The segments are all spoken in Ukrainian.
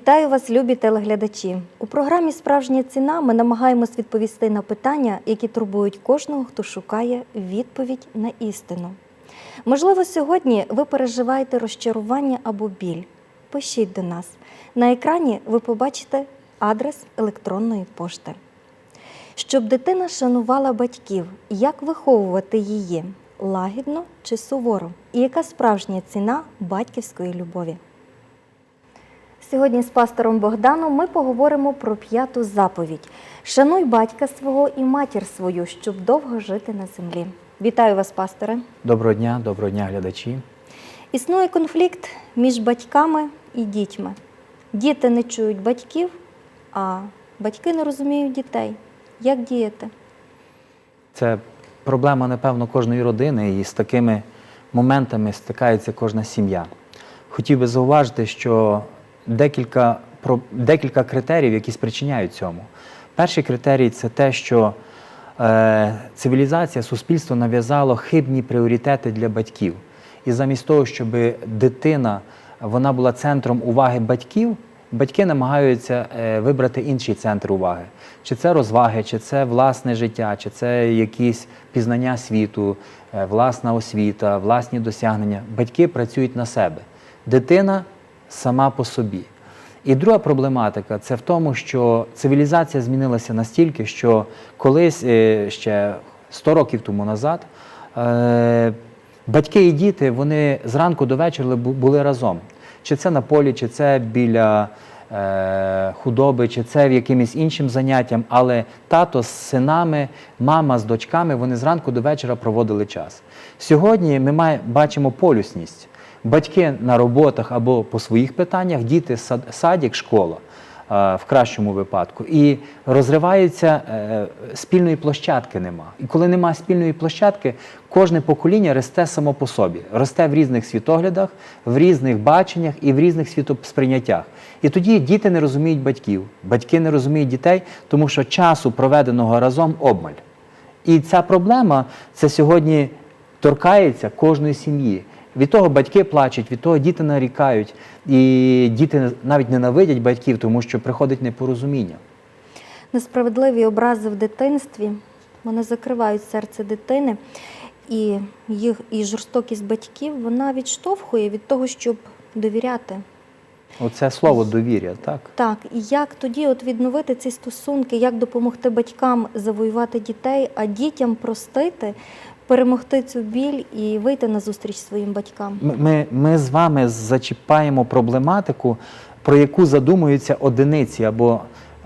Вітаю вас, любі телеглядачі. У програмі Справжня ціна ми намагаємось відповісти на питання, які турбують кожного, хто шукає відповідь на істину. Можливо, сьогодні ви переживаєте розчарування або біль. Пишіть до нас. На екрані ви побачите адрес електронної пошти. Щоб дитина шанувала батьків, як виховувати її лагідно чи суворо, і яка справжня ціна батьківської любові. Сьогодні з пастором Богданом ми поговоримо про п'яту заповідь: Шануй батька свого і матір свою, щоб довго жити на землі. Вітаю вас, пасторе. Доброго дня, доброго дня, глядачі. Існує конфлікт між батьками і дітьми. Діти не чують батьків, а батьки не розуміють дітей. Як діяти? Це проблема, напевно, кожної родини, і з такими моментами стикається кожна сім'я. Хотів би зауважити, що декілька, про- декілька критеріїв, які спричиняють цьому. Перший критерій це те, що е, цивілізація, суспільство нав'язало хибні пріоритети для батьків. І замість того, щоб дитина вона була центром уваги батьків, батьки намагаються е, вибрати інший центр уваги. Чи це розваги, чи це власне життя, чи це якісь пізнання світу, е, власна освіта, власні досягнення. Батьки працюють на себе. Дитина сама по собі. І друга проблематика це в тому, що цивілізація змінилася настільки, що колись е, ще 100 років тому назад е, батьки і діти вони зранку до вечора були разом. Чи це на полі, чи це біля е, худоби, чи це в якимось іншим заняттям, але тато з синами, мама з дочками вони зранку до вечора проводили час. Сьогодні ми бачимо полюсність. Батьки на роботах або по своїх питаннях, діти сад, садик, школа е, в кращому випадку. І розривається е, спільної площадки нема. І коли нема спільної площадки, кожне покоління росте само по собі, росте в різних світоглядах, в різних баченнях і в різних світосприйняттях. І тоді діти не розуміють батьків, батьки не розуміють дітей, тому що часу проведеного разом обмаль. І ця проблема це сьогодні торкається кожної сім'ї. Від того батьки плачуть, від того діти нарікають, і діти навіть ненавидять батьків, тому що приходить непорозуміння. Несправедливі образи в дитинстві вони закривають серце дитини, і їх і жорстокість батьків вона відштовхує від того, щоб довіряти. Оце слово довір'я, так? Так, і як тоді от відновити ці стосунки, як допомогти батькам завоювати дітей, а дітям простити, перемогти цю біль і вийти на зустріч своїм батькам? Ми, ми, ми з вами зачіпаємо проблематику, про яку задумуються одиниці або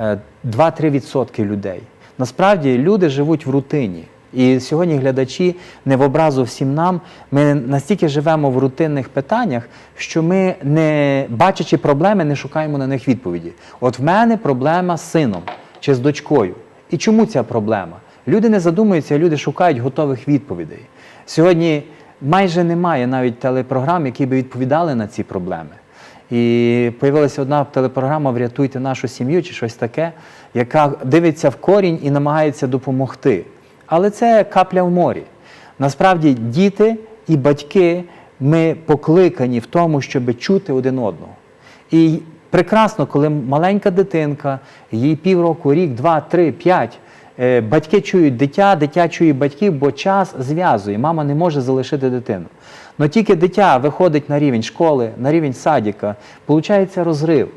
е, 2-3% людей. Насправді люди живуть в рутині. І сьогодні глядачі не в образу всім нам. Ми настільки живемо в рутинних питаннях, що ми, не бачачи проблеми, не шукаємо на них відповіді. От в мене проблема з сином чи з дочкою. І чому ця проблема? Люди не задумуються, люди шукають готових відповідей. Сьогодні майже немає навіть телепрограм, які би відповідали на ці проблеми. І появилася одна телепрограма Врятуйте нашу сім'ю чи щось таке, яка дивиться в корінь і намагається допомогти. Але це капля в морі. Насправді, діти і батьки ми покликані в тому, щоб чути один одного. І прекрасно, коли маленька дитинка, їй півроку, рік, два, три, п'ять. е, Батьки чують дитя, дитя чує батьків, бо час зв'язує. Мама не може залишити дитину. Но тільки дитя виходить на рівень школи, на рівень садика, виходить розрив.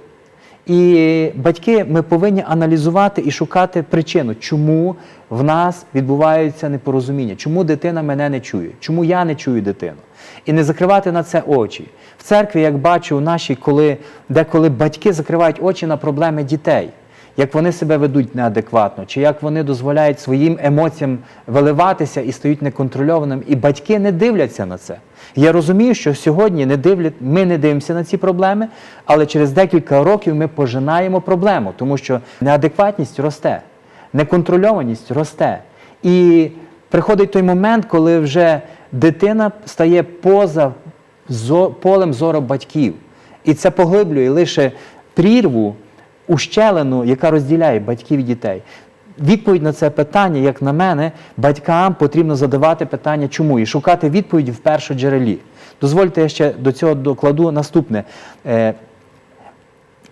І батьки ми повинні аналізувати і шукати причину, чому в нас відбувається непорозуміння, чому дитина мене не чує, чому я не чую дитину. І не закривати на це очі. В церкві, як бачу, наші, коли деколи батьки закривають очі на проблеми дітей, як вони себе ведуть неадекватно, чи як вони дозволяють своїм емоціям виливатися і стають неконтрольованими, і батьки не дивляться на це. Я розумію, що сьогодні не дивлять, ми не дивимося на ці проблеми, але через декілька років ми пожинаємо проблему, тому що неадекватність росте, неконтрольованість росте. І приходить той момент, коли вже дитина стає поза полем зору батьків. І це поглиблює лише прірву, ущелину, яка розділяє батьків і дітей. Відповідь на це питання, як на мене, батькам потрібно задавати питання, чому і шукати відповідь в першоджерелі. Дозвольте, я ще до цього докладу наступне. Е,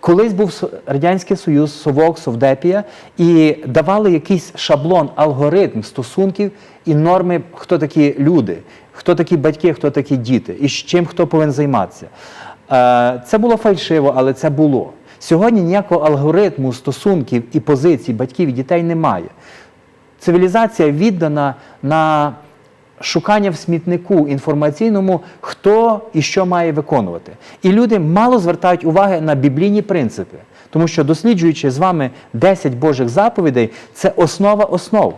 Колись був Радянський Союз, Совок, Совдепія, і давали якийсь шаблон, алгоритм стосунків і норми, хто такі люди, хто такі батьки, хто такі діти, і з чим хто повинен займатися. Е, Це було фальшиво, але це було. Сьогодні ніякого алгоритму стосунків і позицій батьків і дітей немає. Цивілізація віддана на шукання в смітнику інформаційному, хто і що має виконувати. І люди мало звертають уваги на біблійні принципи, тому що досліджуючи з вами 10 Божих заповідей, це основа основ,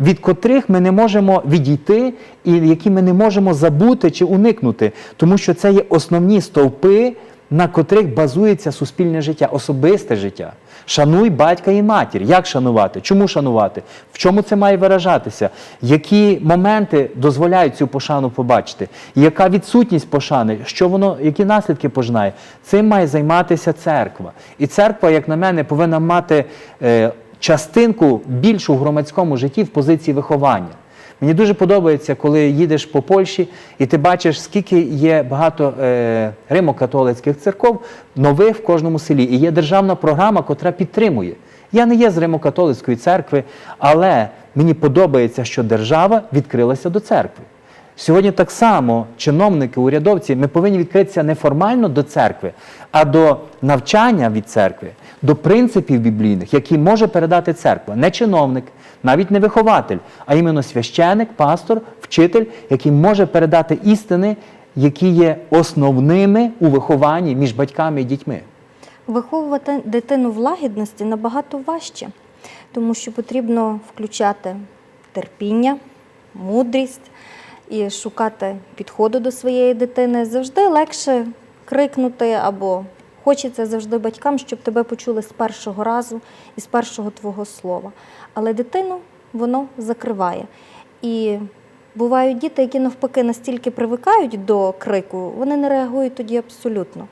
від котрих ми не можемо відійти і які ми не можемо забути чи уникнути, тому що це є основні стовпи, на котрих базується суспільне життя, особисте життя. Шануй батька і матір. Як шанувати? Чому шанувати? В чому це має виражатися? Які моменти дозволяють цю пошану побачити? Яка відсутність пошани? Що воно, які наслідки пожинає? Цим має займатися церква. І церква, як на мене, повинна мати е, частинку більшу в громадському житті в позиції виховання. Мені дуже подобається, коли їдеш по Польщі і ти бачиш, скільки є багато е, римо-католицьких церков нових в кожному селі. І є державна програма, котра підтримує. Я не є з Римо-католицької церкви, але мені подобається, що держава відкрилася до церкви. Сьогодні так само чиновники, урядовці, ми повинні відкритися не формально до церкви, а до навчання від церкви, до принципів біблійних, які може передати церква. Не чиновник, навіть не вихователь, а іменно священик, пастор, вчитель, який може передати істини, які є основними у вихованні між батьками і дітьми. Виховувати дитину в лагідності набагато важче, тому що потрібно включати терпіння, мудрість і шукати підходу до своєї дитини. Завжди легше крикнути або хочеться завжди батькам, щоб тебе почули з першого разу і з першого твого слова. Але дитину воно закриває. І бувають діти, які навпаки настільки привикають до крику, вони не реагують тоді абсолютно.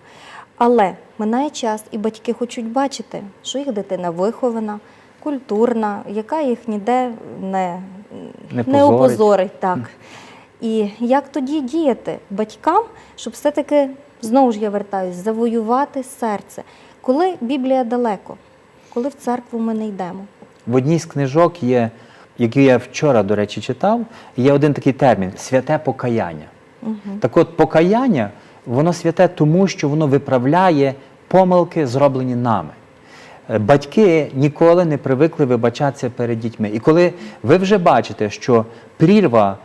Але минає час, і батьки хочуть бачити, що їх дитина вихована, культурна, яка їх ніде не, Не не опозорить. Так. І як тоді діяти батькам, щоб все-таки, знову ж я вертаюсь, завоювати серце, коли Біблія далеко, коли в церкву ми не йдемо. В одній з книжок є, яку я вчора, до речі, читав, є один такий термін святе покаяння. Так от, покаяння, воно святе тому, що воно виправляє помилки, зроблені нами. Е, Батьки ніколи не привикли вибачатися перед дітьми. І коли ви вже бачите, що прірва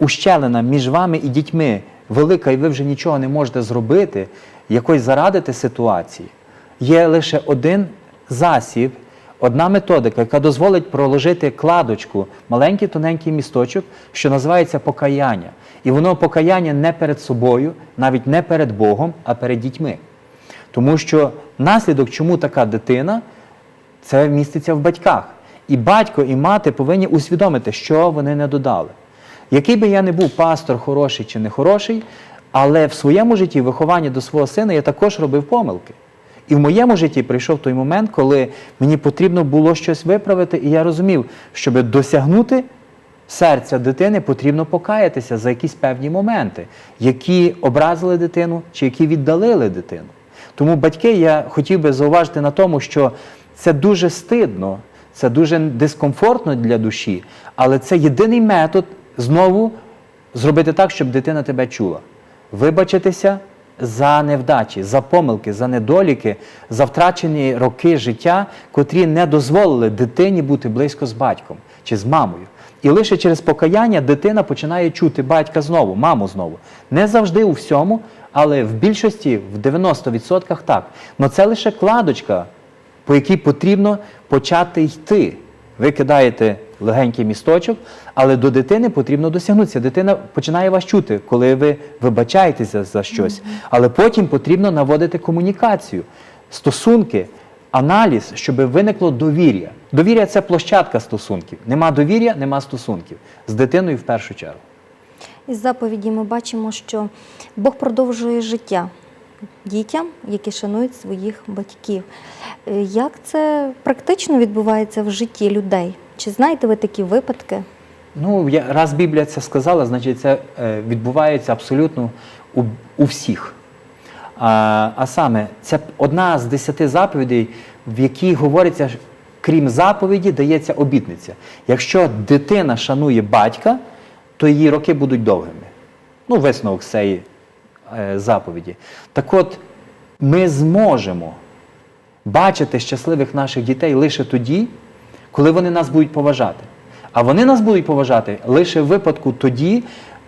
ущелина між вами і дітьми велика, і ви вже нічого не можете зробити, якось зарадити ситуації, є лише один засіб, одна методика, яка дозволить проложити кладочку, маленький тоненький місточок, що називається покаяння. І воно покаяння не перед собою, навіть не перед Богом, а перед дітьми. Тому що наслідок, чому така дитина, це міститься в батьках. І батько, і мати повинні усвідомити, що вони не додали. Який би я не був пастор, хороший чи не хороший, але в своєму житті, в вихованні до свого сина, я також робив помилки. І в моєму житті прийшов той момент, коли мені потрібно було щось виправити, і я розумів, щоб досягнути серця дитини, потрібно покаятися за якісь певні моменти, які образили дитину чи які віддалили дитину. Тому батьки, я хотів би зауважити на тому, що це дуже стидно, це дуже дискомфортно для душі, але це єдиний метод знову зробити так, щоб дитина тебе чула. Вибачитися за невдачі, за помилки, за недоліки, за втрачені роки життя, котрі не дозволили дитині бути близько з батьком чи з мамою. І лише через покаяння дитина починає чути батька знову, маму знову. Не завжди у всьому, але в більшості, в 90% так. Но це лише кладочка, по якій потрібно почати йти. Ви кидаєте легенький місточок, але до дитини потрібно досягнутися. Дитина починає вас чути, коли ви вибачаєтеся за щось. Але потім потрібно наводити комунікацію, стосунки, аналіз, щоб виникло довір'я. Довір'я це площадка стосунків. Нема довір'я, нема стосунків. З дитиною в першу чергу. Із заповіді ми бачимо, що Бог продовжує життя дітям, які шанують своїх батьків. Е, Як це практично відбувається в житті людей? Чи знаєте ви такі випадки? Ну, я, раз Біблія це сказала, значить це е, відбувається абсолютно у, у всіх. А, а саме, це одна з десяти заповідей, в якій говориться, крім заповіді, дається обітниця. Якщо дитина шанує батька, то її роки будуть довгими. Ну, висновок цієї е, заповіді. Так от, ми зможемо бачити щасливих наших дітей лише тоді, коли вони нас будуть поважати. А вони нас будуть поважати лише в випадку тоді,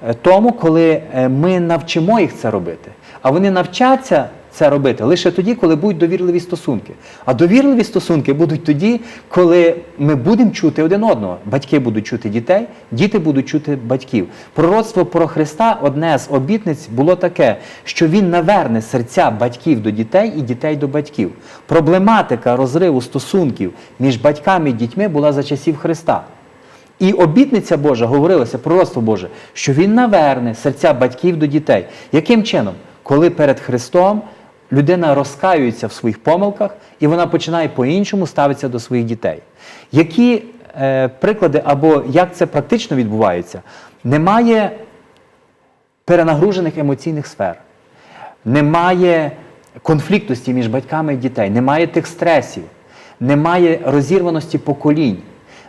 е, тому, коли е, ми навчимо їх це робити. А вони навчаться це робити лише тоді, коли будуть довірливі стосунки. А довірливі стосунки будуть тоді, коли ми будемо чути один одного. Батьки будуть чути дітей, діти будуть чути батьків. Пророцтво про Христа, одне з обітниць, було таке, що Він наверне серця батьків до дітей і дітей до батьків. Проблематика розриву стосунків між батьками і дітьми була за часів Христа. І обітниця Божа говорилося, пророцтво Боже, що Він наверне серця батьків до дітей. Яким чином? Коли перед Христом людина розкаюється в своїх помилках і вона починає по-іншому ставитися до своїх дітей. Які е, приклади або як це практично відбувається? Немає перенагружених емоційних сфер, немає конфліктності між батьками і дітей, немає тих стресів, немає розірваності поколінь,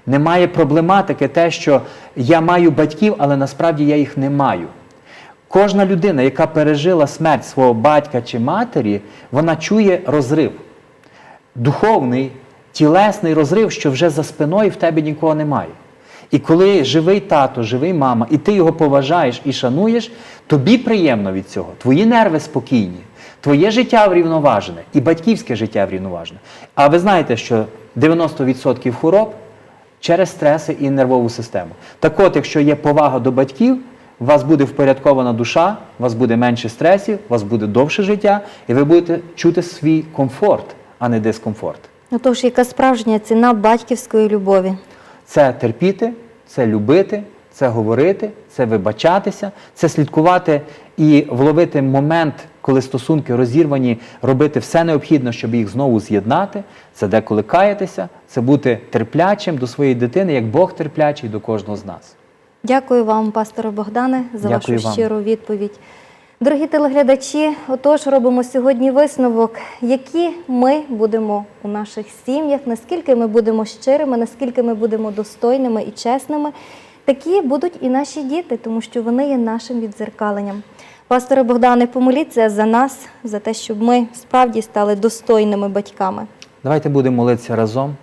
немає проблематики те, що я маю батьків, але насправді я їх не маю. Кожна людина, яка пережила смерть свого батька чи матері, вона чує розрив. Духовний, тілесний розрив, що вже за спиною в тебе нікого немає. І коли живий тато, живий мама, і ти його поважаєш і шануєш, тобі приємно від цього. Твої нерви спокійні, твоє життя врівноважене і батьківське життя врівноважене. А ви знаєте, що 90% хвороб через стреси і нервову систему. Так от, якщо є повага до батьків, у вас буде впорядкована душа, у вас буде менше стресів, у вас буде довше життя, і ви будете чути свій комфорт, а не дискомфорт. Отож, яка справжня ціна батьківської любові? Це терпіти, це любити, це говорити, це вибачатися, це слідкувати і вловити момент, коли стосунки розірвані, робити все необхідне, щоб їх знову з'єднати. Це деколи каятися, це бути терплячим до своєї дитини, як Бог терплячий до кожного з нас. Дякую вам, пасторе Богдане, за Дякую вашу вам. щиру відповідь. Дорогі телеглядачі, отож робимо сьогодні висновок, які ми будемо у наших сім'ях, наскільки ми будемо щирими, наскільки ми будемо достойними і чесними, такі будуть і наші діти, тому що вони є нашим відзеркаленням. Пасторе Богдане, помоліться за нас, за те, щоб ми справді стали достойними батьками. Давайте будемо молитися разом.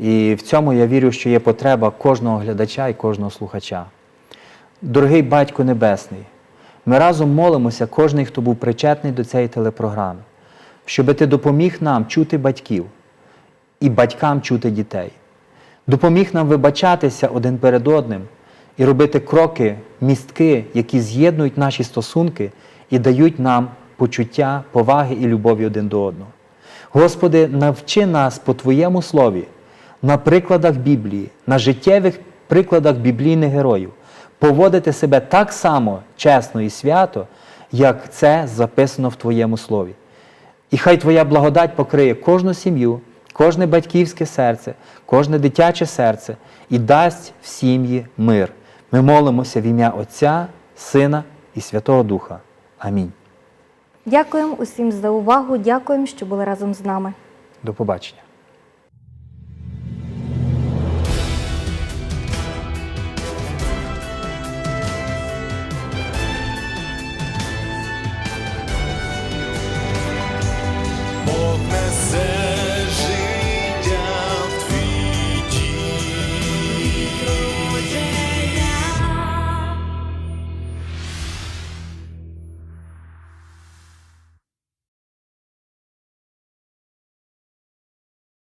І в цьому я вірю, що є потреба кожного глядача і кожного слухача. Дорогий Батько Небесний, ми разом молимося, кожний, хто був причетний до цієї телепрограми, щоб ти допоміг нам чути батьків і батькам чути дітей. Допоміг нам вибачатися один перед одним і робити кроки, містки, які з'єднують наші стосунки і дають нам почуття, поваги і любові один до одного. Господи, навчи нас по Твоєму слові, на прикладах Біблії, на життєвих прикладах біблійних героїв, поводити себе так само чесно і свято, як це записано в Твоєму слові. І хай Твоя благодать покриє кожну сім'ю, кожне батьківське серце, кожне дитяче серце і дасть в сім'ї мир. Ми молимося в ім'я Отця, Сина і Святого Духа. Амінь. Дякуємо усім за увагу, дякуємо, що були разом з нами. До побачення.